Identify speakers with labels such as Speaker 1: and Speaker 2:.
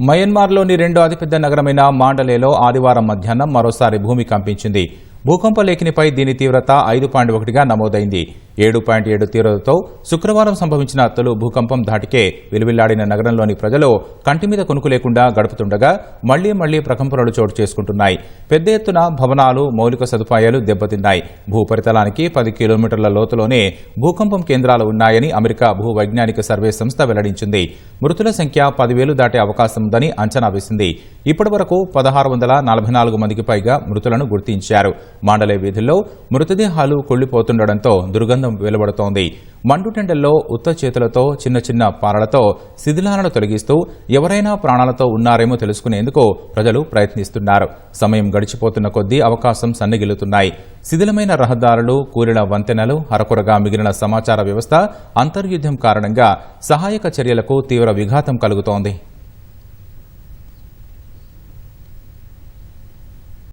Speaker 1: మయన్మార్లోని రెండో అతిపెద్ద నగరమైన మాండలేలో ఆదివారం మధ్యాహ్నం మరోసారి భూమి కంపించింది. భూకంప లేఖనిపై దీని తీవ్రత ఐదు పాయింట్ ఒకటిగా నమోదైంది. ఏడు పాయింట్ ఏడు తీవ్రతతో శుక్రవారం సంభవించిన తొలి భూకంపం ధాటికే విలువిల్లాడిన నగరంలోని ప్రజలు కంటి మీద కొనుకు లేకుండా గడుపుతుండగా మళ్ళీ మళ్ళీ ప్రకంపనలు చోటు చేసుకుంటున్నాయి. పెద్ద ఎత్తున భవనాలు మౌలిక సదుపాయాలు దెబ్బతిన్నాయి. భూపరితలానికి పది కిలోమీటర్ల లోతులోనే భూకంపం కేంద్రాలు ఉన్నాయని అమెరికా భూ వైజ్ఞానిక సర్వే సంస్థ వెల్లడించింది. మృతుల సంఖ్య పదివేలు దాటే అవకాశం ఉందని అంచనా వేసింది. ఇప్పటి వరకు పదహారు వందల నలభై నాలుగు మందికి పైగా మృతులను గుర్తించారు. మాండలే వీధుల్లో మృతదేహాలు కుళ్ళిపోతుండటంతో దుర్గంధం వెలువడుతోంది. మండుటెండల్లో ఉత్త చేతులతో చిన్న చిన్న పారలతో శిథిలాలను తొలగిస్తూ ఎవరైనా ప్రాణాలతో ఉన్నారేమో తెలుసుకునేందుకు ప్రజలు ప్రయత్నిస్తున్నారు. సమయం గడిచిపోతున్న కొద్దీ అవకాశం సన్నగిల్లుతున్నాయి. శిథిలమైన రహదారులు కూలిన వంతెనలు హరకొరగా మిగిలిన సమాచార వ్యవస్థ అంతర్యుద్ధం కారణంగా సహాయక చర్యలకు తీవ్ర విఘాతం కలుగుతోంది.